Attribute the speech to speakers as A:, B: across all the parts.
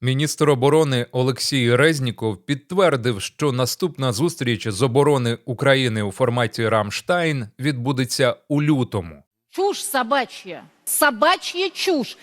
A: Міністр оборони Олексій Резніков підтвердив, що наступна зустріч з оборони України у форматі Рамштайн відбудеться у лютому.
B: Чушь собачья. Собачья чушь.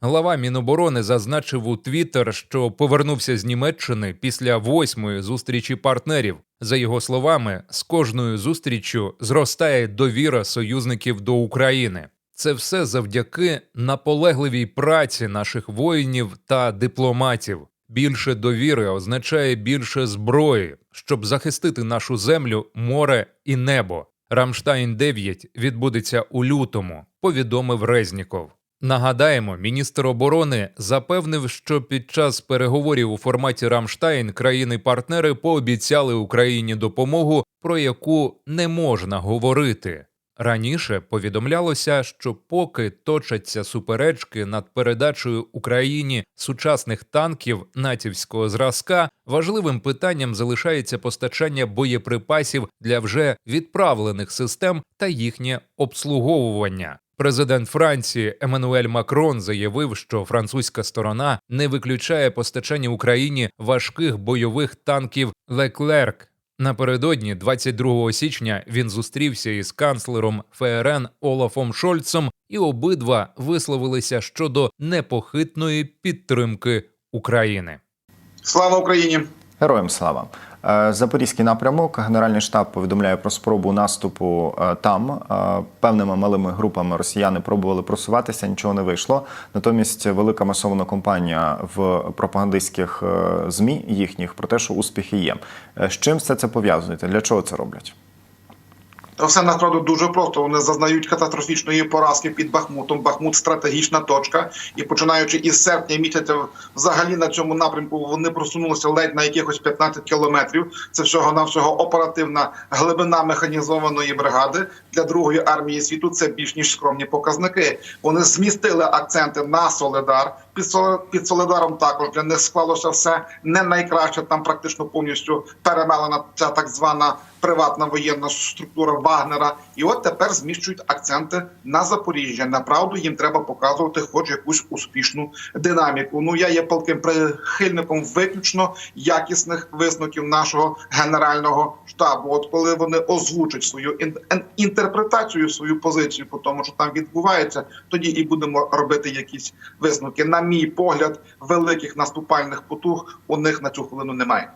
A: Глава Міноборони зазначив у Твіттер, що повернувся з Німеччини після восьмої зустрічі партнерів. За його словами, з кожною зустріччю зростає довіра союзників до України. Це все завдяки наполегливій праці наших воїнів та дипломатів. Більше довіри означає більше зброї, щоб захистити нашу землю, море і небо. Рамштайн 9 відбудеться у лютому, повідомив Резніков. Нагадаємо, міністр оборони запевнив, що під час переговорів у форматі Рамштайн країни-партнери пообіцяли Україні допомогу, про яку не можна говорити. Раніше повідомлялося, що поки точаться суперечки над передачею Україні сучасних танків натівського зразка, важливим питанням залишається постачання боєприпасів для вже відправлених систем та їхнє обслуговування. Президент Франції Еммануель Макрон заявив, що французька сторона не виключає постачання Україні важких бойових танків Леклерк. Напередодні, 22 січня, він зустрівся із канцлером ФРН Олафом Шольцом, і обидва висловилися щодо непохитної підтримки України.
C: Слава Україні!
D: Героям слава Запорізький напрямок. Генеральний штаб повідомляє про спробу наступу е, там. Е, Певними малими групами росіяни пробували просуватися, нічого не вийшло. Натомість велика масована компанія в пропагандистських е, змі їхніх про те, що успіхи є. Е, З чим все це пов'язуєте? Для чого це роблять?
C: Все насправді дуже просто. Вони зазнають катастрофічної поразки під Бахмутом. Бахмут стратегічна точка. І починаючи із серпня місяця, взагалі на цьому напрямку вони просунулися ледь на якихось 15 кілометрів. Це всього навсього оперативна глибина механізованої бригади для другої армії світу. Це більш ніж скромні показники. Вони змістили акценти на Соледар. Під Соле- під Соледаром також для них склалося все не найкраще. Там практично повністю перемелена ця так звана приватна воєнна структура Вагнера. І от тепер зміщують акценти на Запоріжжя. Направду їм треба показувати хоч якусь успішну динаміку. Ну я є палким прихильником виключно якісних висновків нашого генерального штабу. От коли вони озвучать свою ін- ін- інтерпретацію, свою позицію по тому, що там відбувається, тоді і будемо робити якісь висновки. На мій погляд, великих наступальних потуг у них на цю хвилину немає.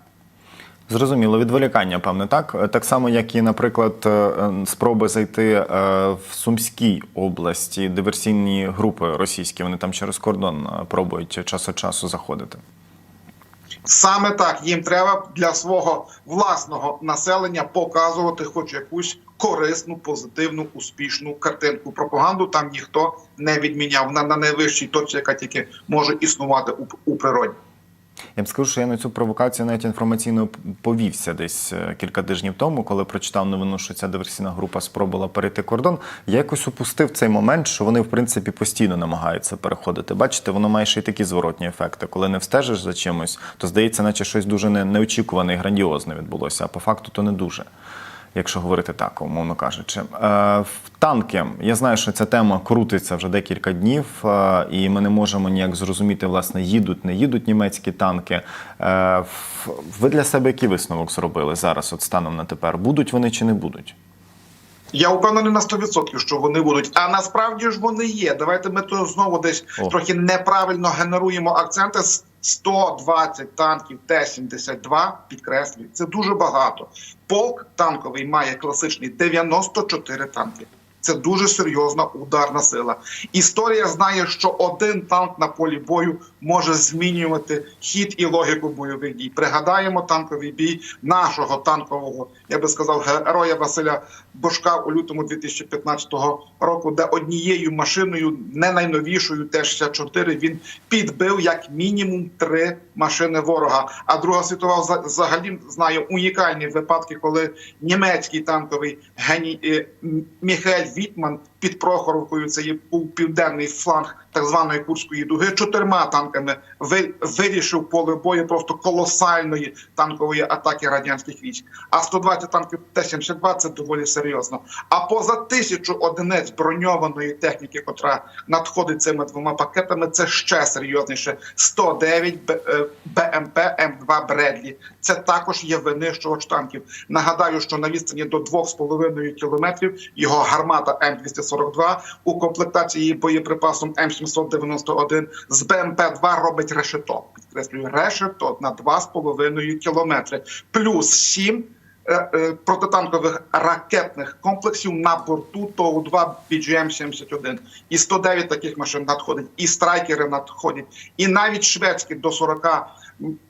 D: Зрозуміло, відволікання, певне, так. Е, Так само, як і, наприклад, е, е, спроби зайти в Сумській області, диверсійні групи російські, вони там через кордон пробують час від часу заходити.
C: Саме так їм треба для свого власного населення показувати хоч якусь корисну, позитивну, успішну картинку. Пропаганду там ніхто не відміняв на, на найвищій точці, яка тільки може існувати у природі.
D: Я б скажу, що я на цю провокацію навіть інформаційно повівся десь е, кілька тижнів тому, коли прочитав новину, що ця диверсійна група спробувала перейти кордон. Я якось упустив цей момент, що вони в принципі постійно намагаються переходити. Бачите, воно має ще й такі зворотні ефекти. Коли не встежиш за чимось, то здається, наче щось дуже неочікуване і грандіозне відбулося. А по факту то не дуже. Якщо говорити так, умовно кажучи, Е, танки я знаю, що ця тема крутиться вже декілька днів, е, і ми не можемо ніяк зрозуміти, власне, їдуть, не їдуть німецькі танки. Е, Ви для себе який висновок зробили зараз, от станом на тепер? Будуть вони чи не будуть?
C: Я впевнений на 100%, що вони будуть. А насправді ж вони є. Давайте ми то знову десь
D: О.
C: трохи неправильно генеруємо акценти. С- 120 танків Т-72, підкреслюю, це дуже багато. Полк танковий має класичний 94 танки. Це дуже серйозна ударна сила. Історія знає, що один танк на полі бою може змінювати хід і логіку бойових дій. Пригадаємо танковий бій нашого танкового, я би сказав, героя Василя Бошка у лютому 2015 року, де однією машиною, не найновішою Т-64, він підбив як мінімум три машини ворога. А Друга світова вза- взагалі знає унікальні випадки, коли німецький танковий геній е, М- Міхаель Вітман під Прохоровкою. Це є південний фланг так званої Курської дуги. Чотирма танками ви- вирішив поле бою просто колосальної танкової атаки радянських військ. А 120 танків Т-72 – це доволі серйозно. А поза тисячу одиниць броньованої техніки, котра надходить цими двома пакетами, це ще серйозніше. 109 Б- е, БМП М2 Бредлі. Це також є винищувач танків. Нагадаю, що на відстані до 2,5 кілометрів його гармата М242 у комплектації боєприпасом М791 з БМП-2 робить решето. Підкреслюю, решето на 2,5 кілометри. Плюс 7 е, е, протитанкових ракетних комплексів на борту ТОУ-2 BGM-71. І 109 таких машин надходить, і страйкери надходять, і навіть шведські до 40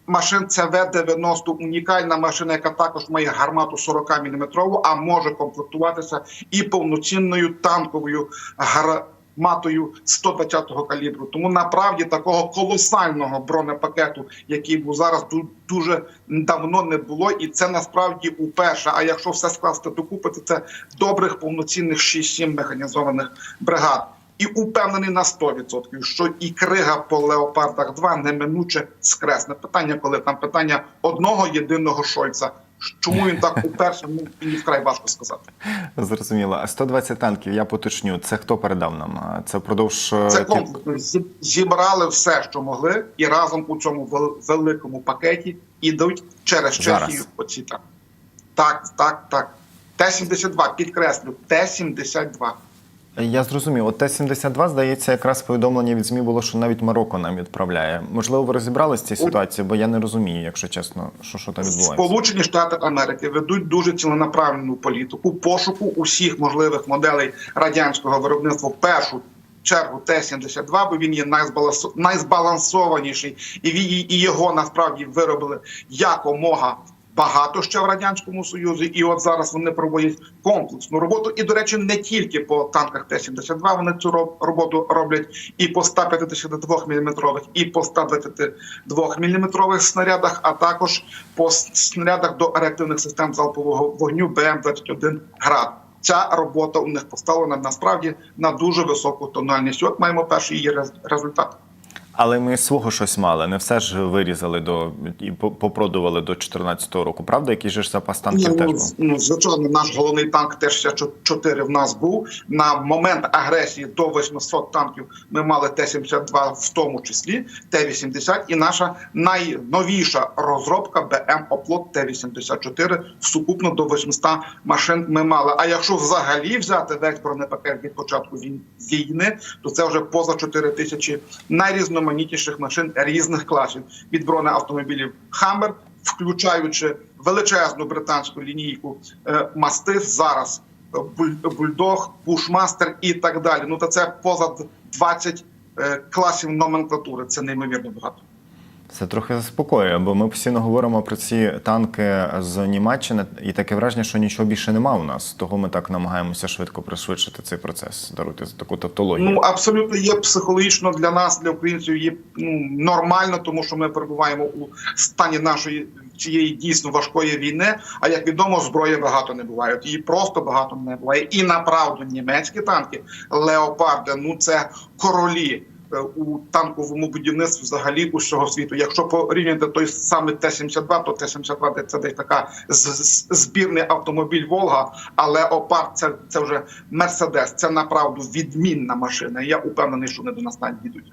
C: машин ЦВ-90 унікальна машина, яка також має гармату 40 мм, а може комплектуватися і повноцінною танковою гарматою 120-го калібру. Тому направді такого колосального бронепакету, який був зараз, дуже давно не було, і це насправді уперше. А якщо все скласти докупи, то це добрих повноцінних 6-7 механізованих бригад. І упевнений на 100%, що і крига по леопардах 2 неминуче скресне. Питання, коли там питання одного єдиного Шольца. Чому він так уперше, мені вкрай важко сказати.
D: Зрозуміло. А 120 танків, я поточню. Це хто передав нам? Це впродовж е,
C: Це комплексно. Зі- Зібрали все, що могли, і разом у цьому великому пакеті ідуть через Чехію. Оці так. Так, так, так. Т-72, підкреслю, Т-72.
D: Я зрозумів. От Т-72, здається, якраз повідомлення від ЗМІ було, що навіть Марокко нам відправляє. Можливо, ви розібралися з цією ситуацією, бо я не розумію, якщо чесно, що, що там відбувається.
C: Сполучені Штати Америки ведуть дуже ціленаправлену політику пошуку усіх можливих моделей радянського виробництва в першу чергу Т-72, бо він є найзбалансо- найзбалансованіший, і і його насправді виробили якомога. Багато ще в радянському союзі, і от зараз вони проводять комплексну роботу. І, до речі, не тільки по танках Т-72 вони цю роботу роблять і по 152 мм, і по 122 мм снарядах, а також по снарядах до реактивних систем залпового вогню БМ-21 град. Ця робота у них поставлена насправді на дуже високу тональність. От маємо перший її рез- результат.
D: Але ми свого щось мали. Не все ж вирізали до і по- попродували до 14-го року. Правда, який же ж запас танків
C: Ну,
D: теж
C: ну,
D: був?
C: ну, звичайно, наш головний танк Т-64 в нас був. На момент агресії до 800 танків ми мали Т-72 в тому числі, Т-80 і наша найновіша розробка БМ Оплот Т-84 сукупно до 800 машин ми мали. А якщо взагалі взяти весь бронепакет від початку вій- війни, то це вже поза 4 тисячі найрізноманітніших машин різних класів від бронеавтомобілів Хаммер, включаючи величезну британську лінійку е, Мастиф, зараз е, Бульдог, Бушмастер і так далі. Ну та це позад 20 е, класів номенклатури. Це неймовірно багато.
D: Це трохи заспокоює, бо ми постійно говоримо про ці танки з Німеччини, і таке враження, що нічого більше нема у нас. Того ми так намагаємося швидко пришвидшити цей процес, даруйте за таку тавтологію.
C: Ну абсолютно є психологічно для нас, для українців, є ну нормально, тому що ми перебуваємо у стані нашої цієї дійсно важкої війни. А як відомо, зброї багато не буває. Її просто багато не буває. І направду німецькі танки леопарди. Ну це королі. Е, У танковому будівництві взагалі усього світу. Якщо порівняти той саме Т-72, то Т-72 це десь така збірний автомобіль Волга, але Опар це, це вже Мерседес. Це направду відмінна машина. Я упевнений, що вони до нас навіть дійдуть.